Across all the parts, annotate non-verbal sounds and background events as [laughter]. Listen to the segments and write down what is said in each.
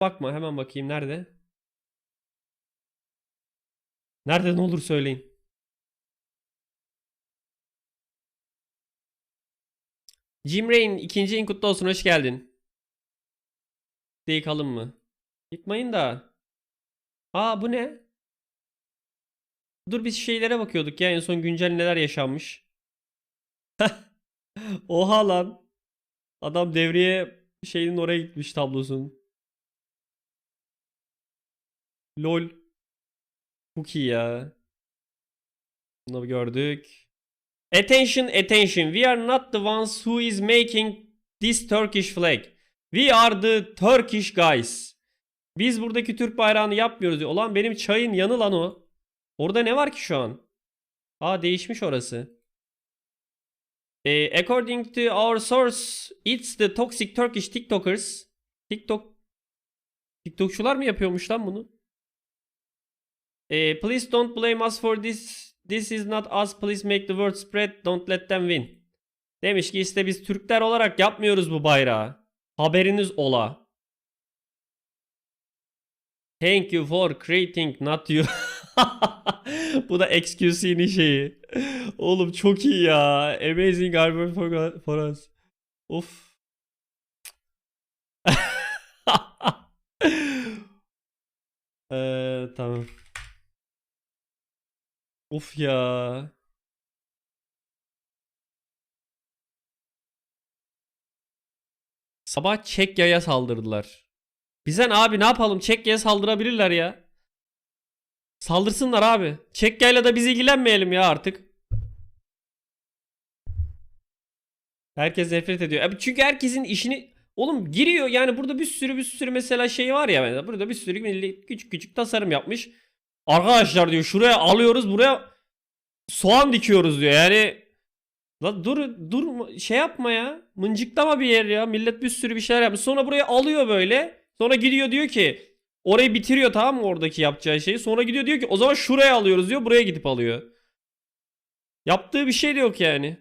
Bakma hemen bakayım nerede? Nerede ne olur söyleyin. Jim Rain ikinci in olsun hoş geldin. De yıkalım mı? Yıkmayın da. Aa bu ne? Dur biz şeylere bakıyorduk ya en son güncel neler yaşanmış. [laughs] Oha lan. Adam devreye şeyin oraya gitmiş tablosun. Lol. Çok iyi ya. Bunu gördük. Attention, attention. We are not the ones who is making this Turkish flag. We are the Turkish guys. Biz buradaki Türk bayrağını yapmıyoruz diyor. Ulan benim çayın yanı lan o. Orada ne var ki şu an? Aa değişmiş orası. Eh, according to our source, it's the toxic Turkish TikTokers. TikTok TikTokçular mı yapıyormuş lan bunu? Eh, please don't blame us for this. This is not us. Please make the word spread. Don't let them win. Demiş ki işte biz Türkler olarak yapmıyoruz bu bayrağı. Haberiniz ola. Thank you for creating not you. [laughs] bu da XQC'nin şeyi. Oğlum çok iyi ya. Amazing album for, for us. Of. Eee [laughs] tamam. Of ya. Sabah Çekya'ya saldırdılar. Bize ne abi ne yapalım? Çekya'ya saldırabilirler ya. Saldırsınlar abi. Çekya'yla da biz ilgilenmeyelim ya artık. Herkes nefret ediyor. Abi çünkü herkesin işini oğlum giriyor yani burada bir sürü bir sürü mesela şey var ya burada bir sürü küçük küçük tasarım yapmış. Arkadaşlar diyor şuraya alıyoruz buraya soğan dikiyoruz diyor. Yani la dur dur şey yapma ya. Mıncıklama bir yer ya. Millet bir sürü bir şeyler yapmış. Sonra buraya alıyor böyle. Sonra gidiyor diyor ki orayı bitiriyor tamam mı oradaki yapacağı şeyi. Sonra gidiyor diyor ki o zaman şuraya alıyoruz diyor. Buraya gidip alıyor. Yaptığı bir şey de yok yani.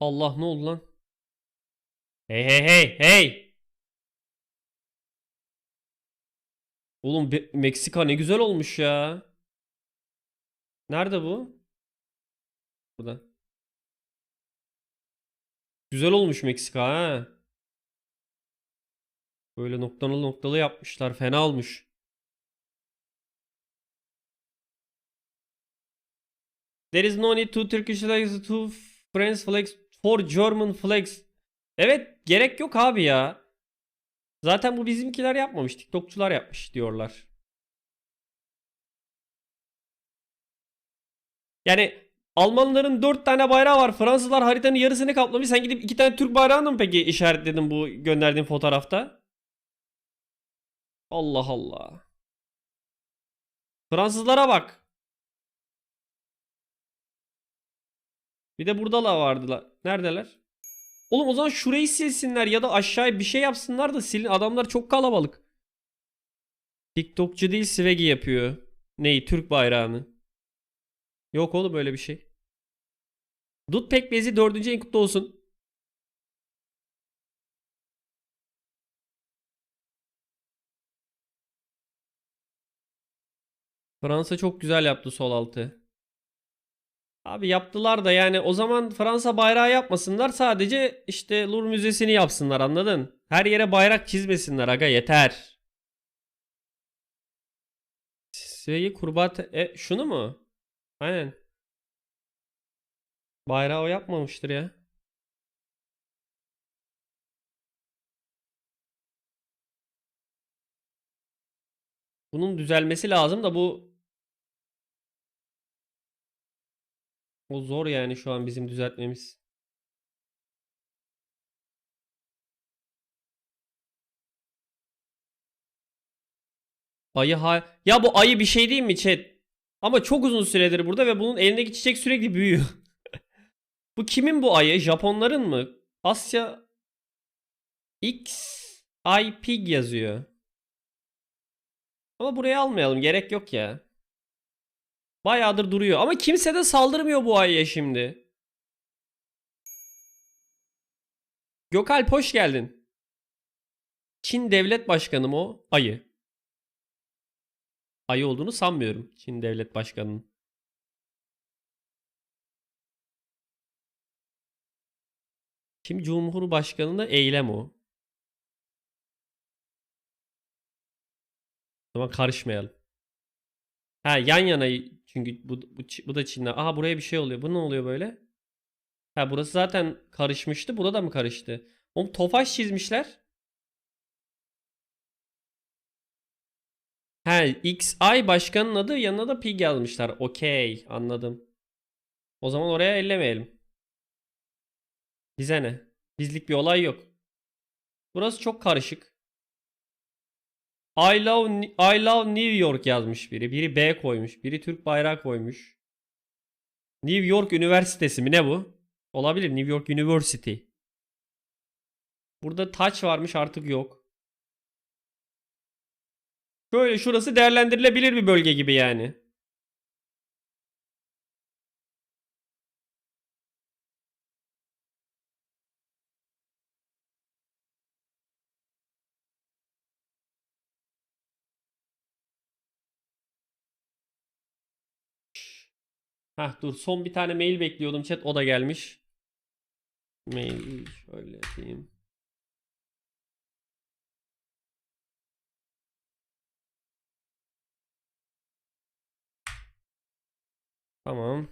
Allah ne oldu lan? Hey hey hey hey. Oğlum Be- Meksika ne güzel olmuş ya. Nerede bu? Burada. Güzel olmuş Meksika ha. Böyle noktalı noktalı yapmışlar. Fena olmuş. There is no need to Turkish flags, to French flags, for German flags. Evet, gerek yok abi ya. Zaten bu bizimkiler yapmamış. TikTokçular yapmış diyorlar. Yani Almanların 4 tane bayrağı var. Fransızlar haritanın yarısını kaplamış. Sen gidip 2 tane Türk bayrağını mı peki işaretledin bu gönderdiğin fotoğrafta? Allah Allah. Fransızlara bak. Bir de burada da vardılar. Neredeler? Oğlum o zaman şurayı silsinler ya da aşağıya bir şey yapsınlar da silin. Adamlar çok kalabalık. TikTokçu değil Svegi yapıyor. Neyi? Türk bayrağını. Yok oğlum böyle bir şey. Dut pekmezi dördüncü en kutlu olsun. Fransa çok güzel yaptı sol altı. Abi yaptılar da yani o zaman Fransa bayrağı yapmasınlar sadece işte Louvre Müzesi'ni yapsınlar anladın? Her yere bayrak çizmesinler aga yeter. Sveyi kurbağa te- e, şunu mu? Aynen. Bayrağı o yapmamıştır ya. Bunun düzelmesi lazım da bu o zor yani şu an bizim düzeltmemiz. Ayı ha ya bu ayı bir şey değil mi chat? Ama çok uzun süredir burada ve bunun elindeki çiçek sürekli büyüyor. [laughs] bu kimin bu ayı? Japonların mı? Asya X I Pig yazıyor. Ama buraya almayalım. Gerek yok ya. Bayağıdır duruyor. Ama kimse de saldırmıyor bu ayıya şimdi. Gökalp hoş geldin. Çin devlet başkanı mı o? Ayı. Ayı olduğunu sanmıyorum Çin devlet başkanının. Çin Cumhurbaşkanı'na eylem o. O zaman karışmayalım. Ha yan yana çünkü bu, bu, bu da Çin'den. Aha buraya bir şey oluyor. Bu ne oluyor böyle? Ha burası zaten karışmıştı. Burada da mı karıştı? Oğlum tofaş çizmişler. He XI başkanın adı yanına da pig yazmışlar. Okey anladım. O zaman oraya ellemeyelim. Bize ne? Bizlik bir olay yok. Burası çok karışık. I love, I love New York yazmış biri. Biri B koymuş. Biri Türk bayrağı koymuş. New York Üniversitesi mi ne bu? Olabilir New York University. Burada taç varmış artık yok. Şöyle şurası değerlendirilebilir bir bölge gibi yani. Hah dur son bir tane mail bekliyordum chat o da gelmiş. Mail şöyle yapayım. Tamam.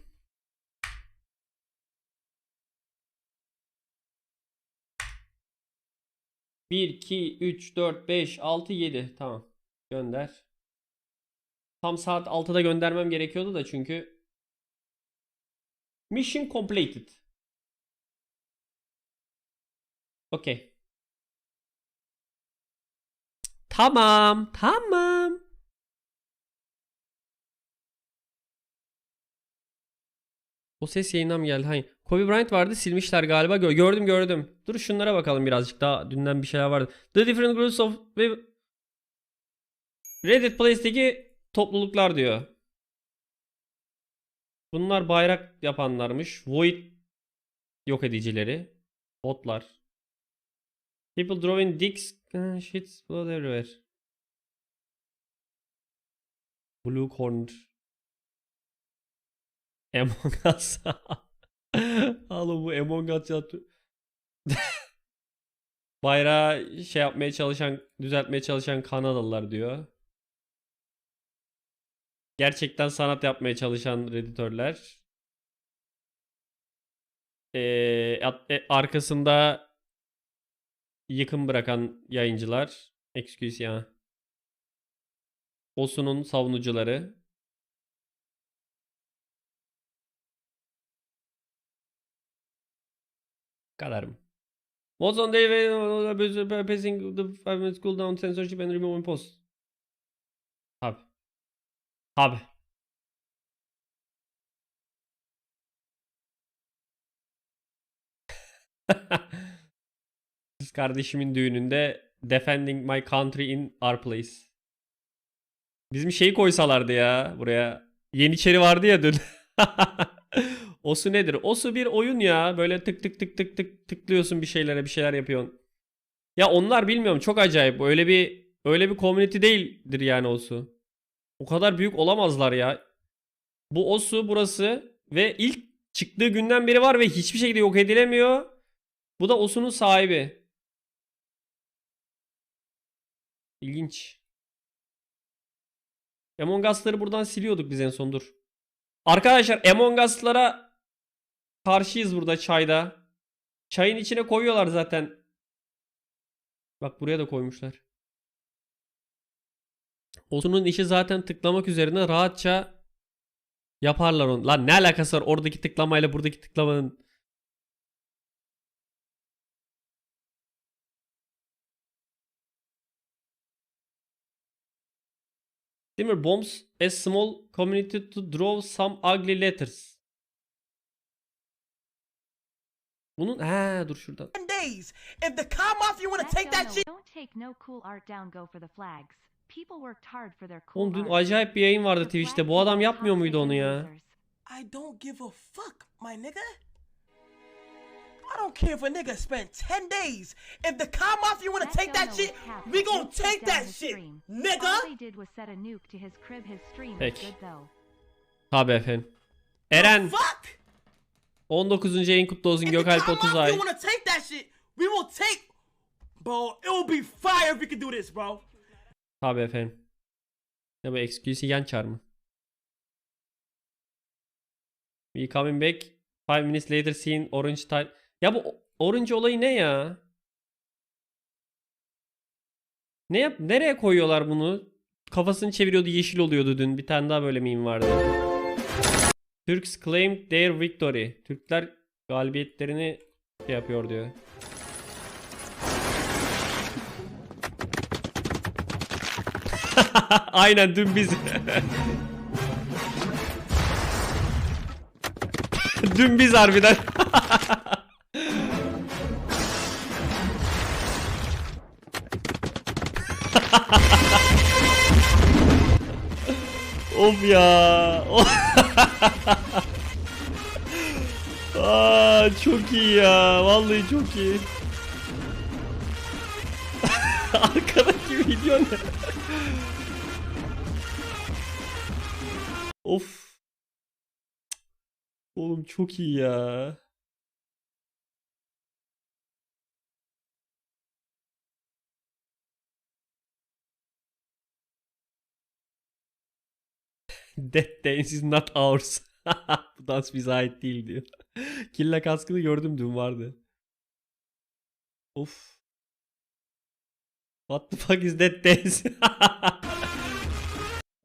Bir, iki, üç, dört, beş, altı, yedi. Tamam. Gönder. Tam saat 6'da göndermem gerekiyordu da çünkü Mission completed. Okey. Tamam, tamam. O ses yayından mı geldi? Hayır. Kobe Bryant vardı silmişler galiba. Gö- gördüm gördüm. Dur şunlara bakalım birazcık daha. Dünden bir şeyler vardı. The different groups of Reddit Place'deki topluluklar diyor. Bunlar bayrak yapanlarmış. Void yok edicileri. Botlar. People drawing dicks, shits, blood everywhere. Blue corner. Among Us. [laughs] Oğlum bu Among Us yaptı. [laughs] Bayrağı şey yapmaya çalışan, düzeltmeye çalışan Kanadalılar diyor. Gerçekten sanat yapmaya çalışan reditörler. Ee, e, arkasında yıkım bırakan yayıncılar. Excuse ya. Osu'nun savunucuları. Kadar mı? What's on the the 5 minutes cooldown censorship and removing posts. Tabi. [laughs] Kız kardeşimin düğününde Defending my country in our place. Bizim şeyi koysalardı ya buraya. Yeniçeri vardı ya dün. [laughs] Osu nedir? Osu bir oyun ya. Böyle tık tık tık tık tık tıklıyorsun bir şeylere, bir şeyler yapıyorsun. Ya onlar bilmiyorum çok acayip. Öyle bir öyle bir community değildir yani Osu. O kadar büyük olamazlar ya. Bu Osu burası ve ilk çıktığı günden beri var ve hiçbir şekilde yok edilemiyor. Bu da Osu'nun sahibi. İlginç. Among Us'ları buradan siliyorduk biz en son dur. Arkadaşlar Among Us'lara karşıyız burada çayda. Çayın içine koyuyorlar zaten. Bak buraya da koymuşlar. Osunun işi zaten tıklamak üzerine rahatça yaparlar onu. Lan ne alakası var oradaki tıklamayla buradaki tıklamanın. Dimmer bombs a small community to draw some ugly letters. Bunun ha dur şuradan. days. If the car mafia want to take that shit, Don't take no cool art down go for the flags. People worked hard for their cool Oğlum dün acayip bir yayın vardı Twitch'te. Bu adam yapmıyor muydu onu ya? I don't give a fuck, my nigga. I don't care if a nigga spent 10 days. If the Kyle Mafia wanna take that shit, we gonna take that shit, nigga. they did was set a nuke to his crib. His stream is Peki. good though. Tabii efendim. Eren Fuck. 19. yayın kutlu olsun If the Gökalp Kyle 30 Mafia ay. wanna take that shit, we will take. Bro, it will be fire if we could do this, bro. Tabii efendim. Ne bu excuse yan çar mı? We coming back. 5 minutes later seeing orange tile. Ya bu orange olayı ne ya? Ne yap nereye koyuyorlar bunu? Kafasını çeviriyordu yeşil oluyordu dün. Bir tane daha böyle meme vardı. Turks claimed their victory. Türkler galibiyetlerini şey yapıyor diyor. [laughs] Aynen dün biz. [laughs] dün biz harbiden. [laughs] of ya. Aa, çok iyi ya. Vallahi çok iyi. Arkadaki video ne? Of. Oğlum çok iyi ya. That dance is not ours. [laughs] Bu dans bize ait değil diyor. Killa kaskını gördüm dün vardı. Of. What the fuck is that dance?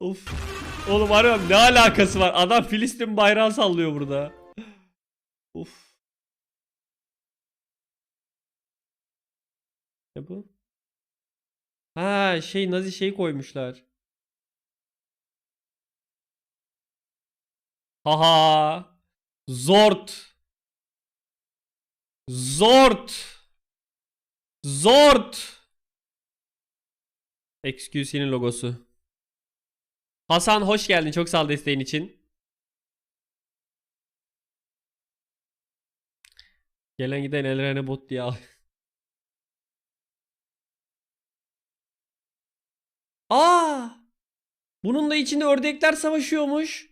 [laughs] of. Oğlum arıyorum ne alakası var? Adam Filistin bayrağı sallıyor burada. Of. Ne bu? Ha şey Nazi şey koymuşlar. Haha. Zort. Zort. Zort. XQC'nin logosu. Hasan hoş geldin. Çok sağ ol desteğin için. Gelen giden ellerine bot diye al. [laughs] Aa! Bunun da içinde ördekler savaşıyormuş.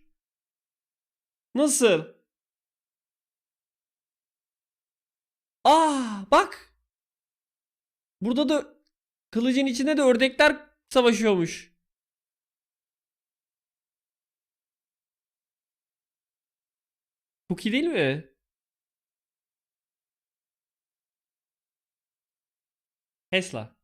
Nasıl? Aa, bak. Burada da kılıcın içinde de ördekler savaşıyormuş. Çok iyi değil mi? Tesla.